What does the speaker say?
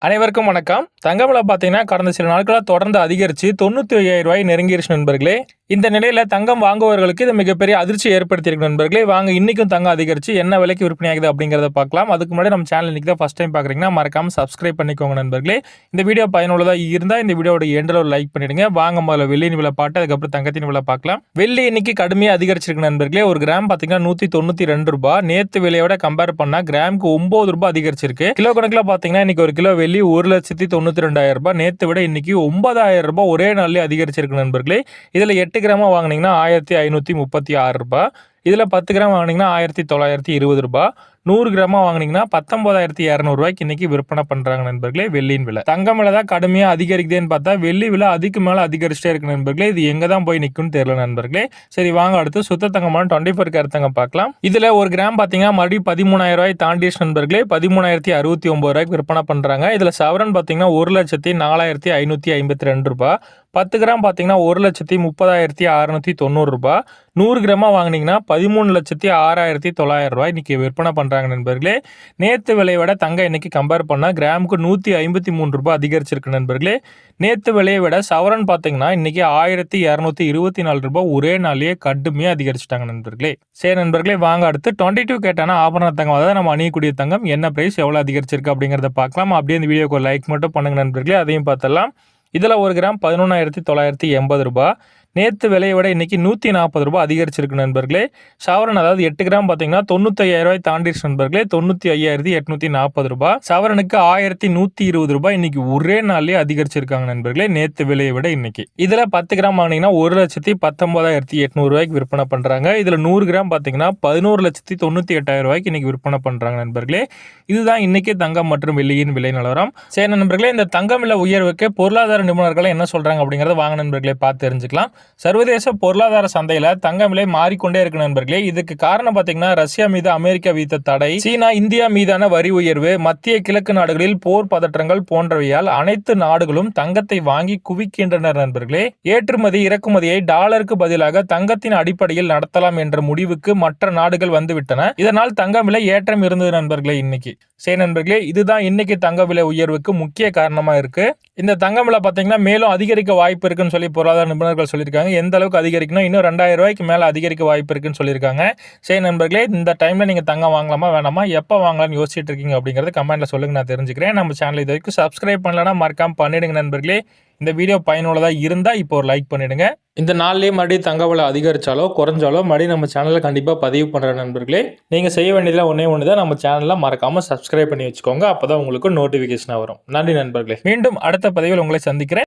அனைவருக்கும் வணக்கம். தங்கம் பார்த்தீங்கன்னா கடந்த சில நாட்களாக தொடர்ந்து அதிகரித்து தொண்ணூற்றி ஐயாயிரம் ரூபாய் நெருங்கிருச்சு நண்பர்களே. இந்த நிலையில் தங்கம் வாங்குவவர்களுக்கு இது மிகப்பெரிய அதிர்ச்சி ஏற்படுத்தியிருக்கு நண்பர்களே. வாங்க இன்னைக்கும் தங்கம் அதிகரித்து என்ன விலைக்கு விற்பனையாகுது அப்படிங்கிறத பார்க்கலாம். அதுக்கு முன்னாடி நம்ம சேனல் இன்றைக்கி தான் ஃபஸ்ட் டைம் பார்க்குறீங்கன்னா மறக்காம சப்ஸ்கிரைப் பண்ணிக்கோங்க நண்பர்களே. இந்த வீடியோ பயனுள்ளதாக இருந்தால் இந்த வீடியோட எண்டில் ஒரு லைக் பண்ணிவிடுங்க வாங்க முதல்ல வெள்ளியின் விலை பாட்டு அதுக்கப்புறம் தங்கத்தின் விலை பார்க்கலாம். வெள்ளி இன்னைக்கு கடுமையாக அதிகரிச்சிருக்கு நண்பர்களே. ஒரு கிராம் பார்த்தீங்கன்னா நூற்றி தொண்ணூற்றி ரெண்டு ரூபாய் நேற்று விலையோட கம்பேர் பண்ணால் கிராமுக்கு ஒம்பது ரூபாய் அதிகரிச்சிருக்கு. கிலோ கணக்கில் பார்த்தீங்கன்னா இன்றைக்கி ஒரு கிலோ வெள்ளி ஒரு லட்சத்தி தொண்ணூற்றி ரெண்டாயிரம் ரூபாய். நேற்று விட இன்னைக்கு ஒன்பதாயிரம் ரூபாய் ஒரே நாளில் அதிகரிச்சிருக்கு நண்பர்களே. இதில் எட்டு கிராமாக வாங்கினீங்கன்னா ஆயிரத்தி ஐநூற்றி முப்பத்தி ஆறு ரூபாய். இதில் பத்து கிராம் வாங்கினீங்கன்னா ஆயிரத்தி தொள்ளாயிரத்தி இருபது ரூபாய். நூறு கிராமா வாங்கினீங்கன்னா பத்தொன்பதாயிரத்தி இரநூறுவாய்க்கு இன்னைக்கு விற்பனை பண்ணுறாங்க நண்பர்களே வெள்ளியின் விலை. தங்கம் விலை தான் கடுமையாக அதிகரிக்குதுன்னு பார்த்தா வெள்ளி விலை அதுக்கு மேலே அதிகரிச்சிட்டே இருக்கு நண்பர்களே. இது எங்கே தான் போய் நிற்கும்னு தெரியல நண்பர்களே. சரி வாங்க அடுத்து சுத்த தங்கமான டுவெண்ட்டி ஃபோர் கருத்தங்க பார்க்கலாம். இதில் ஒரு கிராம் பார்த்தீங்கன்னா மறுபடியும் பதிமூணாயிரம் ரூபாய் தாண்டிச்சு நண்பர்களே. பதிமூணாயிரத்தி அறுபத்தி ஒம்பது ரூபாய்க்கு விற்பனை பண்ணுறாங்க இதில் சவரன் பார்த்தீங்கன்னா ஒரு லட்சத்தி நாலாயிரத்தி ஐநூற்றி ஐம்பத்தி ரெண்டு ரூபாய். பத்து கிராம் பார்த்தீங்கன்னா ஒரு லட்சத்தி முப்பதாயிரத்தி அறநூற்றி தொண்ணூறு ரூபாய். நூறு கிராமாக வாங்கினீங்கன்னா பதிமூணு லட்சத்தி ஆறாயிரத்தி தொள்ளாயிரம் ரூபாய் இன்னைக்கு விற்பனை பண்ணுறாங்க நண்பர்களே. நேற்று விலையை விட தங்கம் இன்னைக்கு கம்பேர் பண்ணால் கிராமுக்கு நூற்றி ஐம்பத்தி மூணு ரூபாய் அதிகரிச்சிருக்கு நண்பர்களே. நேற்று விலையை விட சவரன் பார்த்தீங்கன்னா இன்றைக்கி ஆயிரத்தி இரநூத்தி இருபத்தி நாலு ரூபாய் ஒரே நாளையே கடுமையாக அதிகரிச்சிட்டாங்க நண்பர்களே. சரி நண்பர்களே வாங்க அடுத்து டுவெண்ட்டி டூ கேட்டானா ஆபரண தங்கம் அதாவது நம்ம அணியக்கூடிய தங்கம் என்ன ப்ரைஸ் எவ்வளோ அதிகரிச்சிருக்கு அப்படிங்கிறத பார்க்கலாம். அப்படியே இந்த வீடியோக்கு லைக் மட்டும் பண்ணுங்க நண்பர்களே அதையும் பார்த்தலாம் இதில் ஒரு கிராம் பதினொன்றாயிரத்தி தொள்ளாயிரத்தி எண்பது ரூபாய். நேற்று விலையை விட இன்றைக்கி நூற்றி நாற்பது ரூபாய் அதிகரிச்சிருக்கு நண்பர்களே. சவரன் அதாவது எட்டு கிராம் பார்த்தீங்கன்னா தொண்ணூற்றி ஐயாயிரம் ரூபாய் தாண்டிடுச்சு நண்பர்களே. தொண்ணூற்றி ஐயாயிரத்தி எட்நூற்றி நாற்பது ரூபாய். சவரனுக்கு ஆயிரத்தி நூற்றி இருபது ரூபாய் இன்றைக்கி ஒரே நாள்லேயே அதிகரிச்சிருக்காங்க நண்பர்களே நேற்று விலையை விட இன்றைக்கி இதில் பத்து கிராம் வாங்கினீங்கன்னா ஒரு லட்சத்தி பத்தொன்பதாயிரத்தி எட்நூறுரூவாய்க்கு விற்பனை பண்ணுறாங்க இதில் நூறு கிராம் பார்த்தீங்கன்னா பதினோரு லட்சத்தி தொண்ணூற்றி எட்டாயிரம் ரூபாய்க்கு இன்றைக்கி விற்பனை பண்ணுறாங்க நண்பர்களே. இதுதான் இன்றைக்கே தங்கம் மற்றும் வெள்ளியின் விலை நிலவரம். சரி நண்பர்களே இந்த தங்கம் விலை உயர்வுக்கு பொருளாதார நிபுணர்கள் என்ன சொல்கிறாங்க அப்படிங்கிறத வாங்க நண்பர்களே பார்த்து தெரிஞ்சுக்கலாம். சர்வதேச பொருளாதார சந்தையில தங்கம் விலை மாறிக்கொண்டே இருக்கு நண்பர்களே. இதுக்கு காரணம் பாத்தீங்கன்னா ரஷ்யா மீது அமெரிக்கா விதித்த தடை சீனா இந்தியா மீதான வரி உயர்வு மத்திய கிழக்கு நாடுகளில் போர் பதற்றங்கள் போன்றவையால் அனைத்து நாடுகளும் தங்கத்தை வாங்கி குவிக்கின்றனர் நண்பர்களே. ஏற்றுமதி இறக்குமதியை டாலருக்கு பதிலாக தங்கத்தின் அடிப்படையில் நடத்தலாம் என்ற முடிவுக்கு மற்ற நாடுகள் வந்துவிட்டன. இதனால் தங்கம் விலை ஏற்றம் இருந்தது நண்பர்களே இன்னைக்கு. சரி நண்பர்களே இதுதான் இன்னைக்கு தங்க விலை உயர்வுக்கு முக்கிய காரணமாக இருக்குது இந்த தங்கம் விலை பார்த்தீங்கன்னா மேலும் அதிகரிக்க வாய்ப்பு இருக்குன்னு சொல்லி பொருளாதார நிபுணர்கள் சொல்லியிருக்காங்க. எந்த அளவுக்கு அதிகரிக்கணும்? இன்னும் ரெண்டாயிரம் ரூபாய்க்கு மேலே அதிகரிக்க வாய்ப்பு இருக்குன்னு சொல்லியிருக்காங்க. சரி நண்பர்களே இந்த டைமில் நீங்கள் தங்கம் வாங்கலாமா வேணாமா எப்போ வாங்கலாம்னு யோசிச்சுட்டு இருக்கீங்க அப்படிங்கிறது கமெண்ட்டில் சொல்லுங்கள் நான் தெரிஞ்சுக்கிறேன். நம்ம சேனல் இது வரைக்கும் சப்ஸ்கிரைப் பண்ணலன்னா மறக்காம பண்ணிடுங்க நண்பர்களே. இந்த வீடியோ பயனுள்ளதாக இருந்தால் இப்போ ஒரு லைக் பண்ணிடுங்க. இந்த நாள்லேயே மறுபடியும் தங்க விலை அதிகரிச்சாலோ குறைஞ்சாலோ மறுபடியும் நம்ம சேனலில் கண்டிப்பாக பதிவு பண்ணுற நண்பர்களே நீங்கள் செய்ய வேண்டியதில் ஒன்றே ஒன்று தான் நம்ம சேனலில் மறக்காமல் சப்ஸ்கிரைப் பண்ணி வச்சுக்கோங்க. அப்போ தான் உங்களுக்கு நோட்டிஃபிகேஷனாக வரும். நன்றி நண்பர்களே. மீண்டும் அடுத்த பதிவில் உங்களை சந்திக்கிறேன்.